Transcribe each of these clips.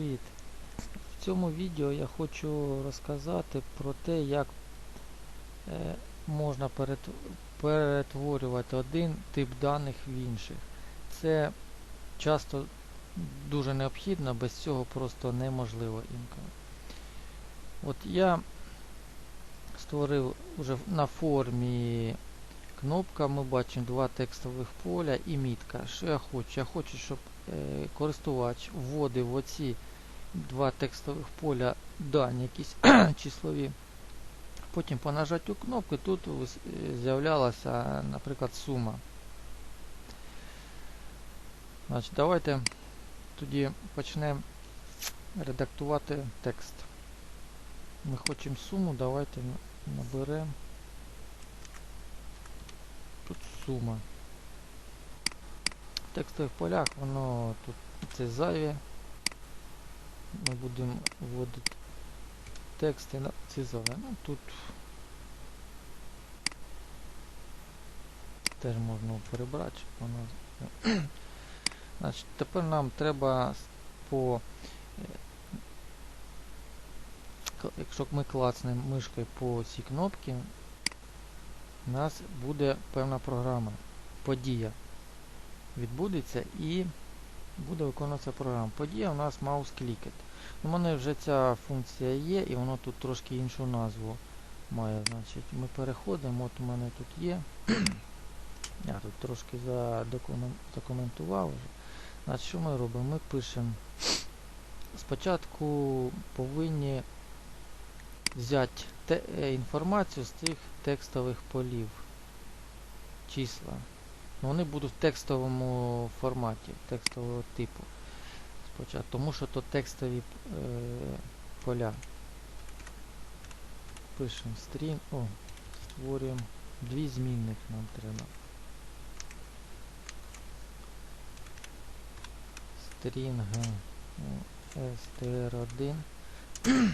Привіт! В цьому відео я хочу розказати про те, як е, можна перетворювати один тип даних в інших. Це часто дуже необхідно, без цього просто неможливо інколи. От я створив уже на формі кнопка, ми бачимо два текстових поля і мітка. Що я хочу? Я хочу, щоб е, користувач вводив оці два текстових поля дані якісь числові. Потім по нажаттю кнопки тут з'являлася, наприклад, сума. Значить, давайте тоді почнемо редактувати текст. Ми хочемо суму, давайте наберемо тут сума. В текстових полях воно тут це зайве. Ми будемо вводити тексти на цизове. Ну тут теж можна перебрати, щоб воно. Значить, тепер нам треба по е, якщо ми клацнемо мишкою по цій кнопці, у нас буде певна програма, подія відбудеться і буде виконуватися програма. Подія у нас mouse clicked. У мене вже ця функція є і воно тут трошки іншу назву має. Значить, Ми переходимо, от у мене тут є. Я тут трошки задокумен- закоментував вже. Значить, що ми робимо? Ми пишемо. Спочатку повинні взяти е, інформацію з тих текстових полів. Числа. Ну, вони будуть в текстовому форматі, текстового типу. Спочатку, тому що то текстові е, поля. Пишемо стрінг. О, створюємо дві змінних нам треба. Стрінг str1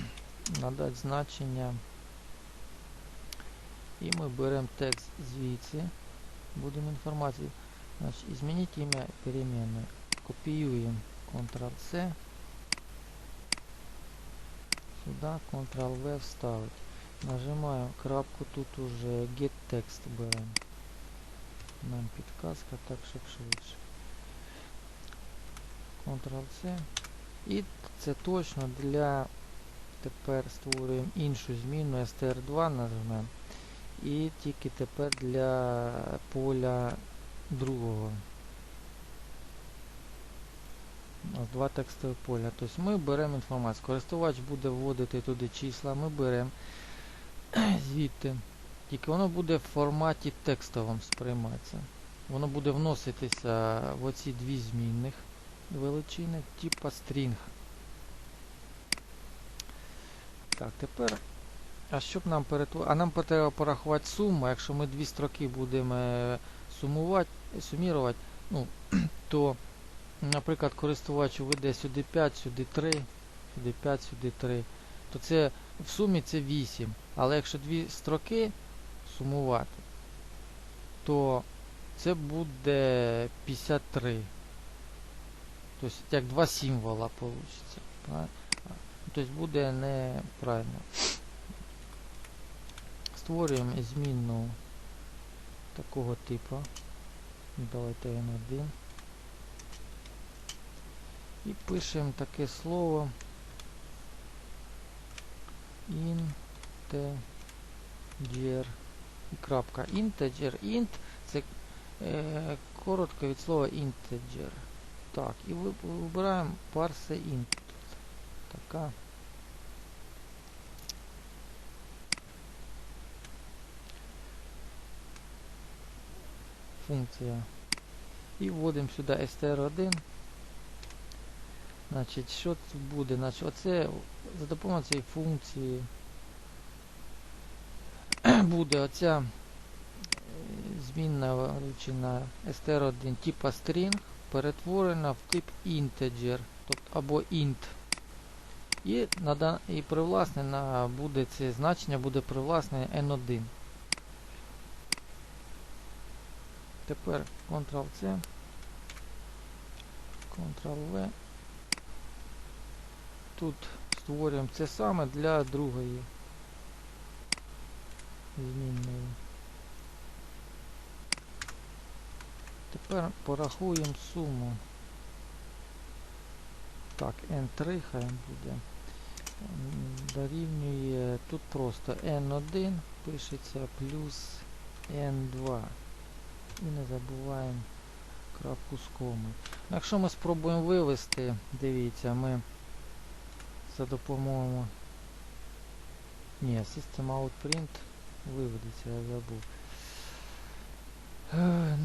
надати значення. І ми беремо текст звідси. Будемо інформацію. Значить, змініть ім'я переменної. Копіюємо Ctrl-C. Сюди Ctrl-V вставить. Нажимаємо крапку, тут уже get text беремо. Нам підказка, так щоб швидше. Ctrl-C. І це точно для тепер створюємо іншу зміну str2 нажмемо. І тільки тепер для поля другого. Два текстові поля. Тобто ми беремо інформацію. Користувач буде вводити туди числа, ми беремо звідти. Тільки воно буде в форматі текстовому сприйматися. Воно буде вноситися в оці дві змінних величини, типа стрінг. Так, тепер. А щоб нам перетворити. А нам треба порахувати суму. Якщо ми дві строки будемо е, сумувати, сумірувати, ну, то, наприклад, користувач введе сюди 5, сюди 3, сюди 5, сюди 3, то це в сумі це 8. Але якщо дві строки сумувати, то це буде 53. Тобто як два символа вийде. Тобто буде неправильно. Створюємо змінну такого типу. Давайте N1. І пишемо таке слово integer і крапка. Integer, int це е, коротко від слова integer. Так, і вибираємо parse int. Така. Функція. І вводимо сюди str1. Значить, що тут буде? Значить, оце за допомогою цієї функції буде оця е, змінна величина str1 типа string перетворена в тип integer, тобто або int. І, і привласнена буде це значення буде привласнене n1. Тепер Ctrl-C, Ctrl-V. тут створюємо це саме для другої змінної. Тепер порахуємо суму. Так, N3 хай буде. Дорівнює тут просто N1 пишеться плюс N2. І не забуваємо крапку з комою. Якщо ми спробуємо вивести, дивіться, ми за допомогою. Ні, System Out Print виведеться, я забув.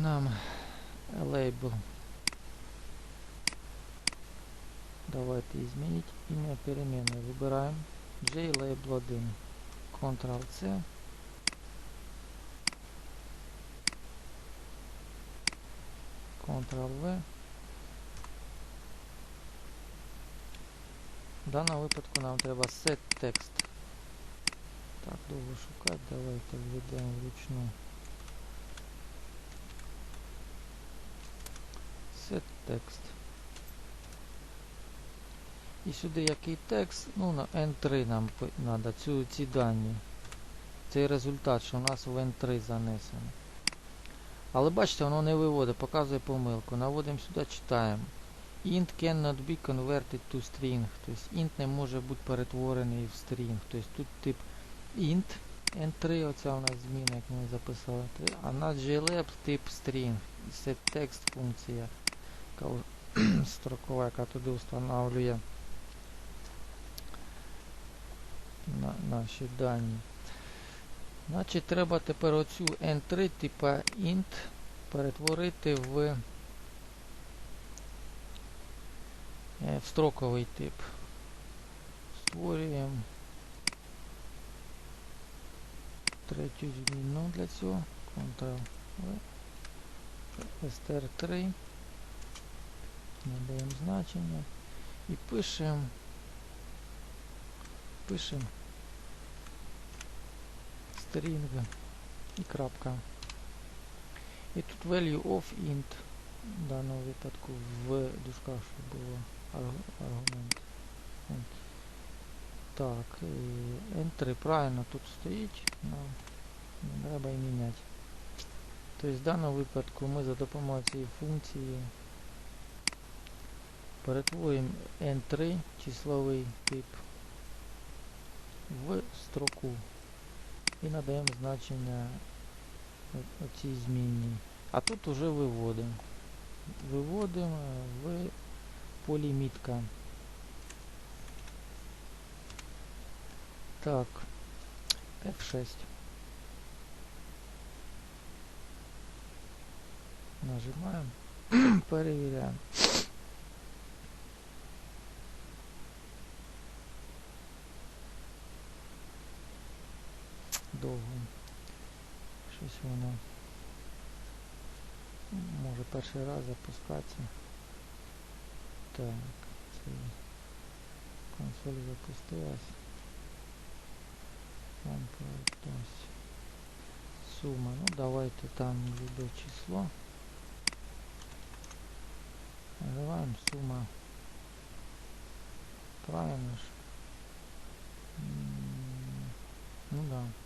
Нам лейбл. Давайте изменить имя переменной. Выбираем JLabel 1. Ctrl-C. Ctrl-V. В даному випадку нам треба set text. Так, довго шукати, давайте введемо вручну. Set text. І сюди який текст, ну на N3 нам треба, ці дані. Цей результат, що у нас в N3 занесено. Але бачите, воно не виводить, показує помилку. Наводимо сюди, читаємо. Int cannot be converted to string. Тобто int не може бути перетворений в string. Тобто тут тип int N3, оця у нас зміна, як ми записали. А на glab тип string. Set text функція яка строкова, яка туди встановлює на наші дані. Значить, треба тепер оцю N3 типа int перетворити в, е, в строковий тип. Створюємо третю зміну для цього. Ctrl-V. str3. Надаємо значення і пишемо пишемо string і крапка. І тут value of int в даному випадку в дужках, щоб було аргумент. Так, N3 правильно тут стоїть, нам не треба і міняти. Тобто в даному випадку ми за допомогою цієї функції перетворюємо N3 числовий тип в строку і надаємо значення оцій змінній. А тут уже виводимо. Виводимо в полі мітка. Так, F6. Нажимаємо, перевіряємо. Довго. Щось воно може перший раз запускатися. Так, це консоль запустилась. Сума. Ну давайте там любе число. Називаємо сума. Правильно ж. Ну да.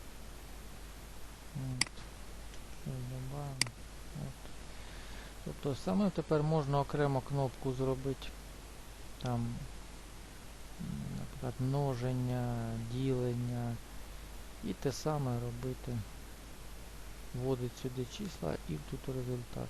Добавимо. От. Тобто саме тепер можна окремо кнопку зробити. Там, наприклад, множення, ділення. І те саме робити. Вводить сюди числа і тут результат.